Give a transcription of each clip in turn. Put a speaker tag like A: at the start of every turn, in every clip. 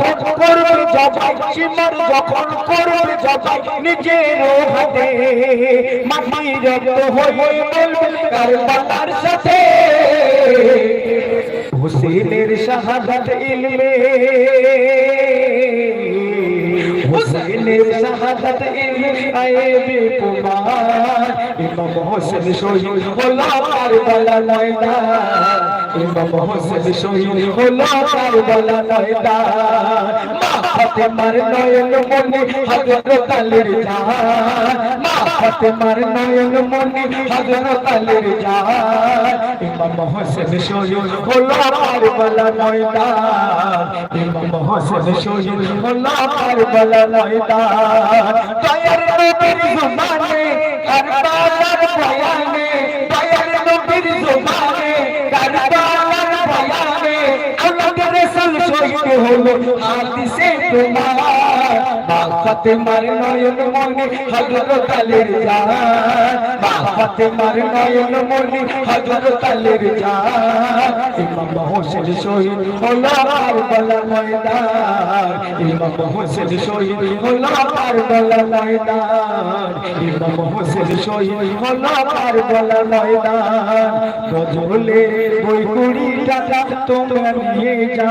A: যখন করবে জবাই সীমার যখন করবে জবাই, নিজের হাতে মাটির রক্ত হয়ে বলবে কারবালার সাথে? হুসেনের শাহাদাত ইলমে। হুসেনের শাহাদাত ইলমে আয়েবে কুমার। ইমাম হোসেন শহীদ হলো কারবালা ময়দান ইমাম হোসেন শহীদ হলো কারবালা ময়দান ফাতেমার নয়ন মনে হযরত আলীর জান মা ফাতেমার নয়ন মনে হযরত আলীর জান ইমাম হোসেন শহীদ হলো কারবালা ময়দান। ইমাম হোসেন শহীদ হলো কারবালা ময়দান। দয়ার নবীর জমানে, কারবালার বয়ানে, দয়ার নবীর জমানে শহীদ হলো হাদিসে তোমার মা ফাতেমার নয়ন মনে হযরত আলীর জান। মা ফাতেমার নয়ন মনে হযরত আলীর জান। ইমাম হোসেন শহীদ হলো কারবালা ময়দান। ইমাম হোসেন শহীদ হলো কারবালা ময়দান। ইমাম হোসেন শহীদ হলো কারবালা ময়দান। গজলে বই কুড়ি টাকা তোমরা নিয়ে যা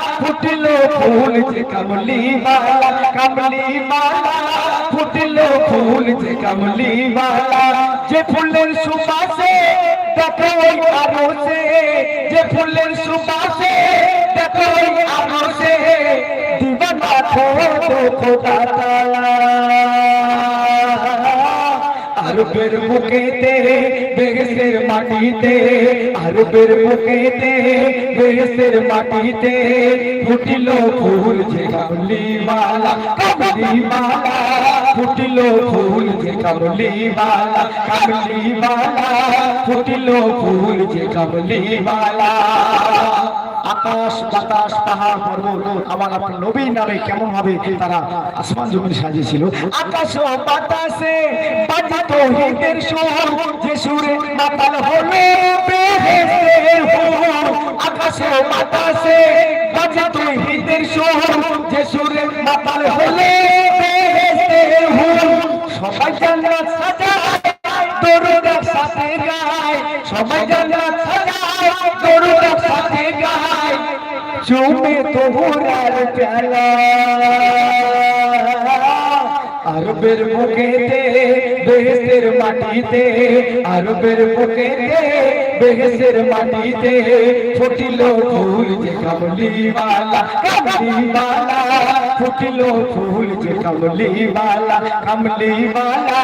A: ফুটল ফুল যে কামলিওয়ালা কামলিওয়ালা ফুটল ফুল যে কামলিওয়ালা যে ফুলের সুবাসে দেখো ওই আরও সে যে ফুলের সুবাসে দেখো ওই আরও সে দিবানা খোদা খোদা আরবের বুকেতে বেহেসের মাটিতে। আরবের বুকেতে বেহেসের মাটিতে। ফুটিল ফুল যে কামলিওয়ালা কামলিওয়ালা ফুটিল ফুল যে কামলিওয়ালা কামলিওয়ালা ফুটিল ফুল যে কামলিওয়ালা আকাশ বাতাস, পাহাড়, পর্বত আমার আপনার নবীর নামে কেমন ভাবে তারা আসমান জমিন সাজিয়েছিল? আকাশ ও বাতাসে বাজিত হিন্দের সুর যে সুরে মাতাল হলো আকাশে ও বাতাসে বাজিত হিন্দের সুর যে সুরে মাতাল হলো সবাই জান্নাত সাজায় দরুদের সাথে গায়। সবাই জান্নাত সাজায় দরুদের সাথে চুমে তোহরার প্যালা আরবের বুকেতে বেহেসের মাটিতে আরবের বুকেতে বেহেসের মাটিতে ফুটিল ফুল যে কমলিওয়ালা কমলিওয়ালা ফুটিল ফুল যে কমলিওয়ালা কমলিওয়ালা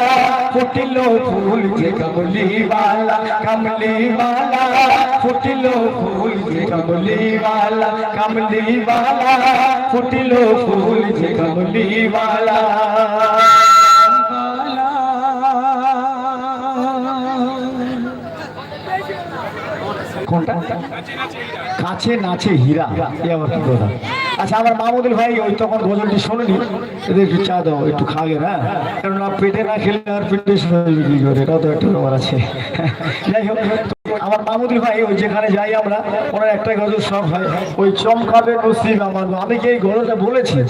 A: ফুটিল ফুল যে কমলিওয়ালা কমলিওয়ালা ফুটিল ফুল যে কমলিওয়ালা কমলিওয়ালা ফুটিল ফুল যে কমলিওয়ালা কোনটা? কাছে নাচে হীরা। এ আবার কি কথা? আচ্ছা আমার মামুদুল ভাই ওই তখন গজলটি শোনেনি। এদের একটু চা দাও, একটু খাগে না? কেননা পেটে না খেলে আর পেটে শুনে কি করে, এটাও তো একটা ব্যাপার আছে। যাই হোক আমার মামুদি ভাই, ওই যেখানে যাই আমরা, ওনার একটা গজল সব হয় ওই চমকাবে নসিব আমার আমি কি এই গজলটা বলেছি,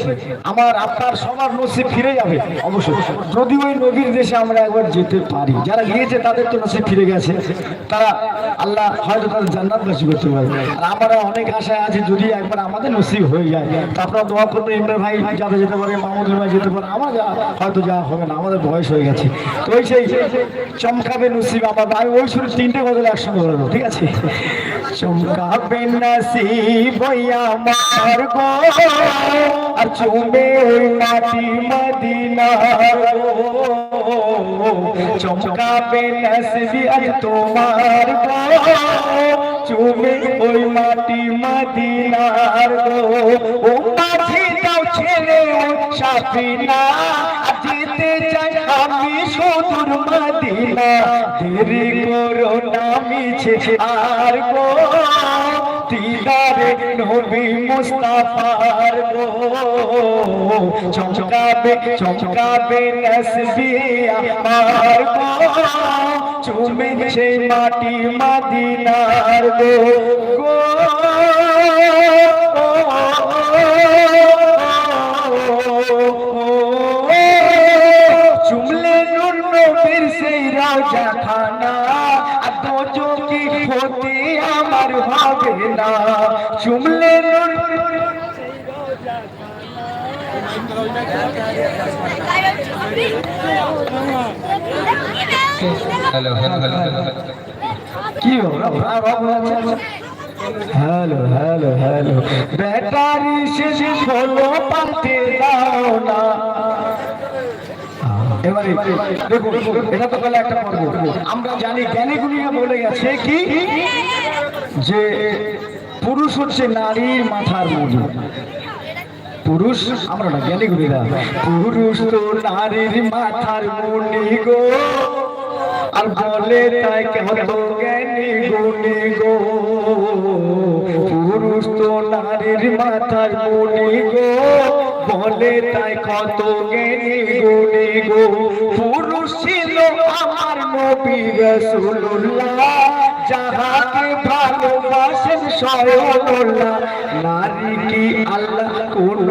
A: আমার আপনার সবার নসিব ফিরে যাবে, অবশ্যই। যদি ওই নবীর দেশে আমরা একবার যেতে পারি, যারা গিয়েছে তাদের তো নসিব ফিরে গেছে। তারা আল্লাহ হয়তো তাদের জান্নাতবাসী করতে পারবে। আর আমরা অনেক আশায় আছে, যদি একবার আমাদের নসিব হয়ে যায়, তা আপনারা দোয়া করবেন, ইমরান ভাই যাতে যেতে পারে মামুদুল ভাই যেতে পারে, আমার যা- হয়তো যাওয়া হবে না, আমাদের বয়স হয়ে গেছে। তো ওই সেই চমকাবে নসিব আমার আমি ওই শুরু তিনটে গজল একসঙ্গে বলে দেবো, ঠিক আছে? চমকাবে নসিব আমার গো আর চুমে ওই মাটি মদিনা চমকাবে নসিবি আজ তোমার গো চুমে ওই মাটি মদিনার গো। ও মাঝি যাও ছে সাফিনা যেতে চাই আমি সুদূর মদিনা। দেরি করো না মিছে আর গো। দিদারে নবী মুস্তাফার গো। চমকাবে চমকাবে নসবি আমার গো। চুমেছে মাটি মদিনার গো। গো না চুমলে
B: হ্যালো হ্যালো হ্যালো
A: কি হ্যালো হ্যালো হ্যালো। ব্যাটারি শেষ হলো পাল্টে দাও না। এবারে দেখুন এটা তো একটা পর্ব। আমরা জানি জ্ঞানী গুণীরা বলে গেছে কি? যে পুরুষ হচ্ছে নারীর মাথার মধু। পুরুষ, আমরা না জ্ঞানী গুণীরা। পুরুষ তো নারীর মাথার মনি গো। আর বলে তাই কত জ্ঞানী গুণী গো? পুরুষ তো নারীর মাথার মনি গো। বলে তাই কত জ্ঞানী গুণী গো? পুরুষ ছিল আমার নবী রসুল্লাহ যাহাকে নারী কি আল্লাহ কোন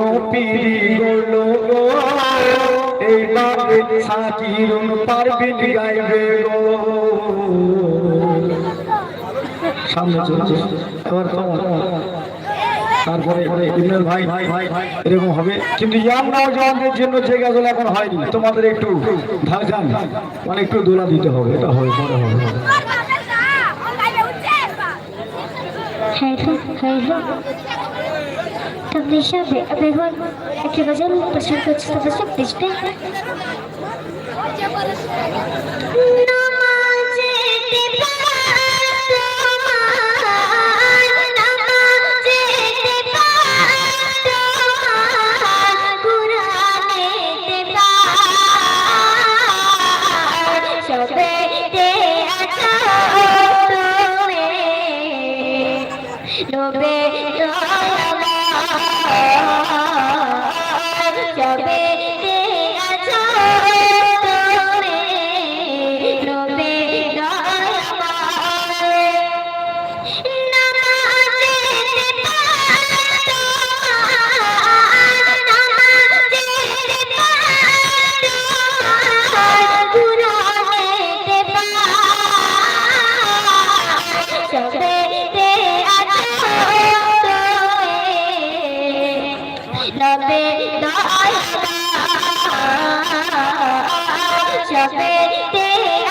A: সাকিরুন পারবিন গাইবে গো। সামনে চলে আসো। তোমার। তারপরে ভাই এরকম হবে। কিন্তু জন্য এখন হয়নি। তোমাদের একটু ধান মানে একটু দোলা দিতে হবে, এটা হবে।
C: হাইফা হাইফা তবলিশা বেগম একটি গজল প্রচার করছে তবলিশা দিসবে সবে তে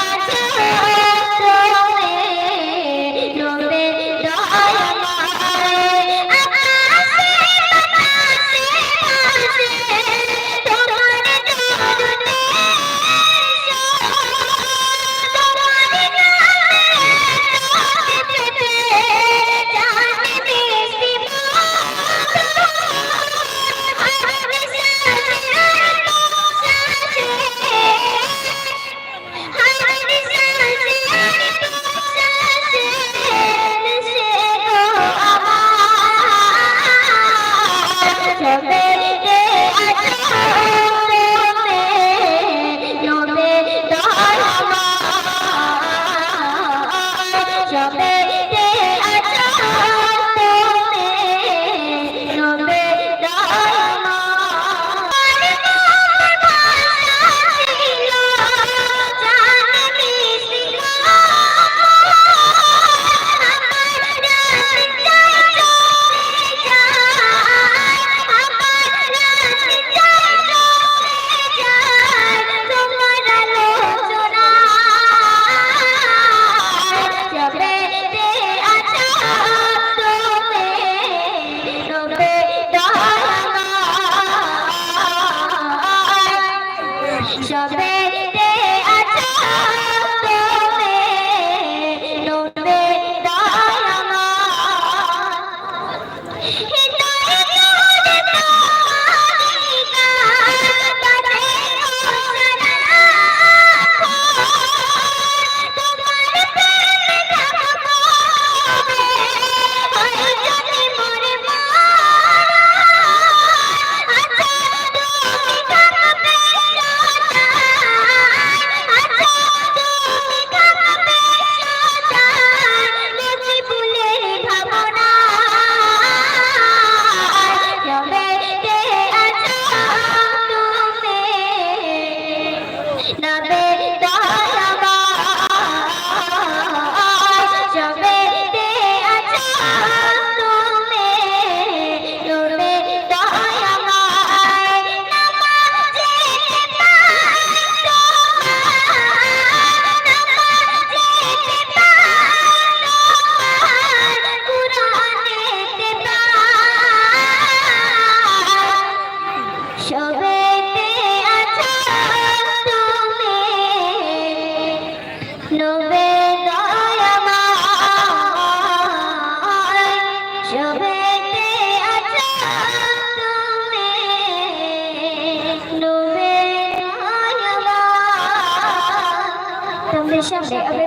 C: তোমাদের সামনে আমি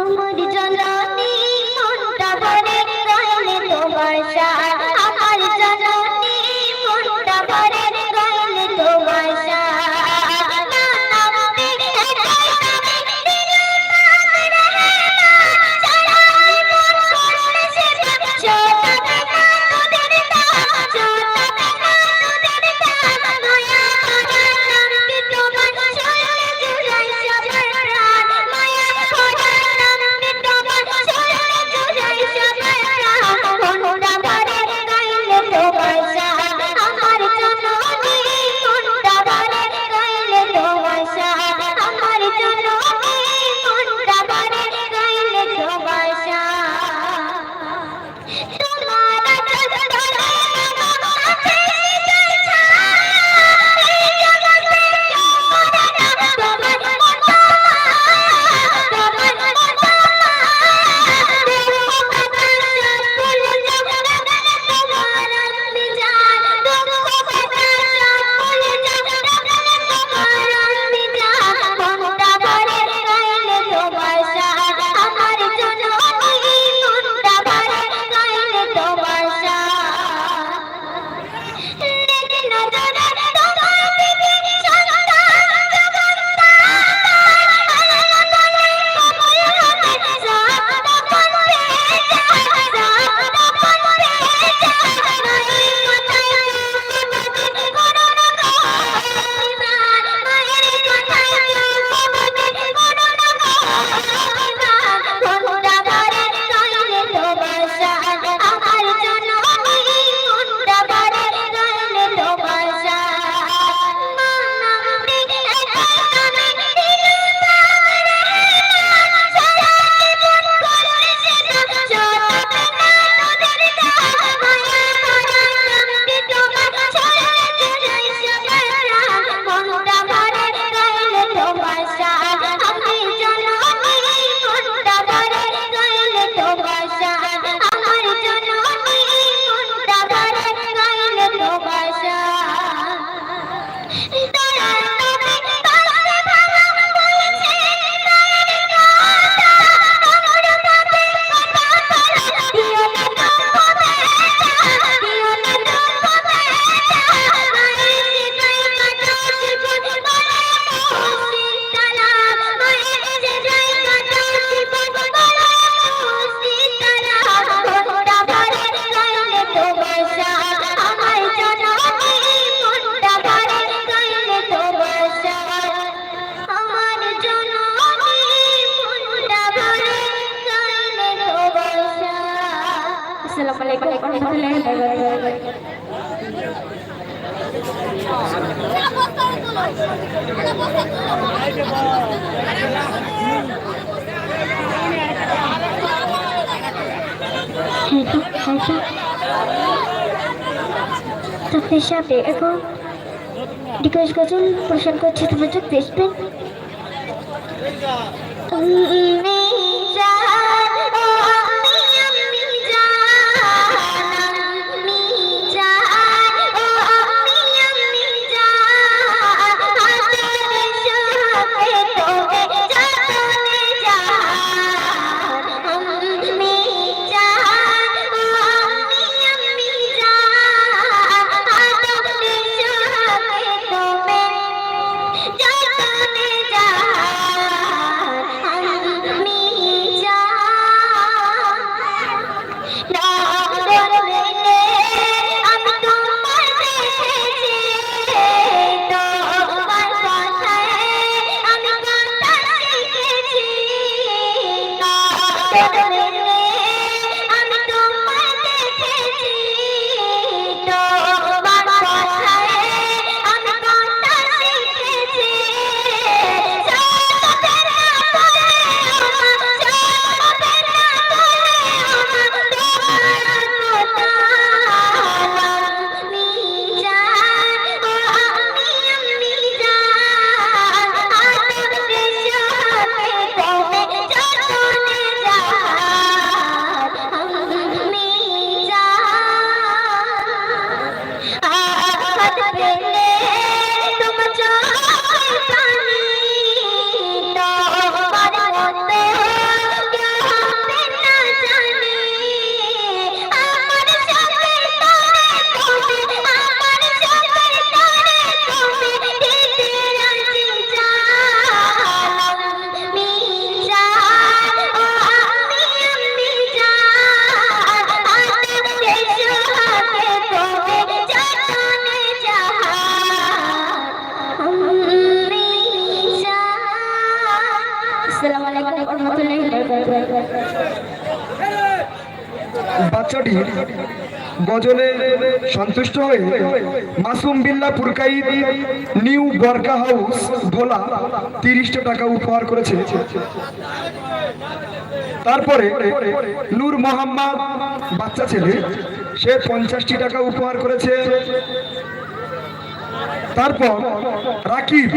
C: আমার জ্বালানি মনটা ভরে গেলে তোমার Tapi siapa aku? Dikasih-kasih perasaan kau cerita macam Facebook.
D: বাচ্চাটি গজলে সন্তুষ্ট হয়ে মাসুম বিল্লা পুরকাই নিউ বরকা হাউস ভোলা তিরিশটা টাকা উপহার করেছে। তারপরে নূর মোহাম্মদ, বাচ্চা ছেলে, সে পঞ্চাশটি টাকা উপহার করেছে। তারপর রাকিব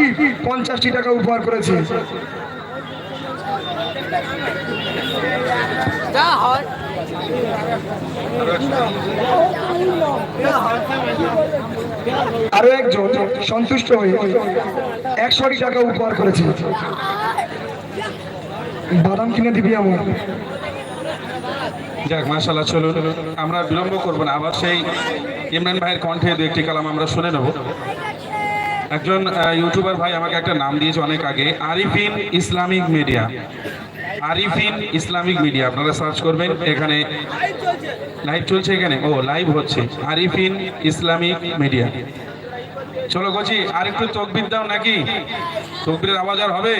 D: পঞ্চাশটি টাকা উপহার করেছে। আরও একজন সন্তুষ্ট হয়ে একশোটি টাকা উপহার করেছে। বাদাম কিনে দিবি আমার।
B: যাক মাশাল্লাহ চলুন। আমরা বিলম্ব করব না, আবার সেই ইমরান ভাইয়ের কণ্ঠে দু একটি কালাম আমরা শুনে নেব। একজন ইউটিউবার ভাই আমাকে একটা নাম দিয়েছে অনেক আগে, Arifin Islamic media. Arifin Islamic media, আপনারা সার্চ করবেন, এখানে লাইভ চলছে এখানে। ও, লাইভ হচ্ছে। Arifin Islamic media. চলো গছি আর একটু তকবির দাও নাকি? তকবিরের আওয়াজ আর হবে?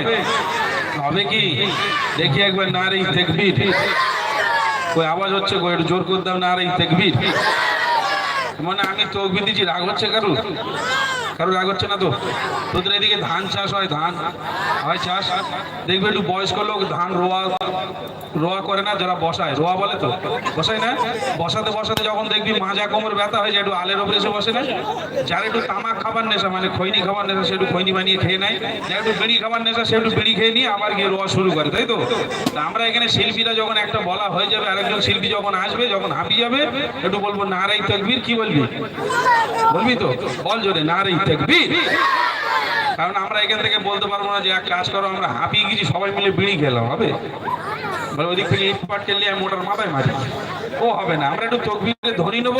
B: হবে কি? দেখি একবার না রে তেকবির। ওই আওয়াজ হচ্ছে গো একটু জোর করে দাও না রে তেকবির। মানে আমি তকবির দিচ্ছি, রাগ হচ্ছে কারু কারও রাগ হচ্ছে না তো? তোদের এদিকে ধান চাষ হয়, ধান। হয় চাষ। দেখবে একটু বয়স্ক লোক ধান রোয়া রোয়া করে না, যারা বসায়। রোয়া বলে তো? বসায় না? বসাতে বসাতে যখন দেখবি মাজা কোমর ব্যথা হয়ে যায়, একটু আলের ওপরে এসে বসে না? যার একটু তামাক খাবার নেশা মানে খৈনি খাবার নেশা, সে একটু খৈনি বানিয়ে খেয়ে নেয়। যার একটু বিড়ি খাবার নেশা, সে একটু বিড়ি খেয়ে নিয়ে আবার গিয়ে রোয়া শুরু করে, তাই তো? আমরা এখানে শিল্পীরা যখন একটা বলা হয়ে যাবে, আরেকজন শিল্পী যখন আসবে, যখন হাঁপিয়ে যাবে, একটু বলব নারাই তকবীর কি বলবি? বলবি তো? বল জোরে নারাই তকবীর কারণ আমরা এখান থেকে বলতে পারব না যে এক কাজ করো, আমরা হাঁপিয়ে গেছি, সবাই মিলে বিড়ি খেলাম, হবে? বলে ওদিক থেকে ইট পাট খেললে মোটার মাথায় মারি। ও হবে না, আমরা একটু তকবিরে ধরি নেব।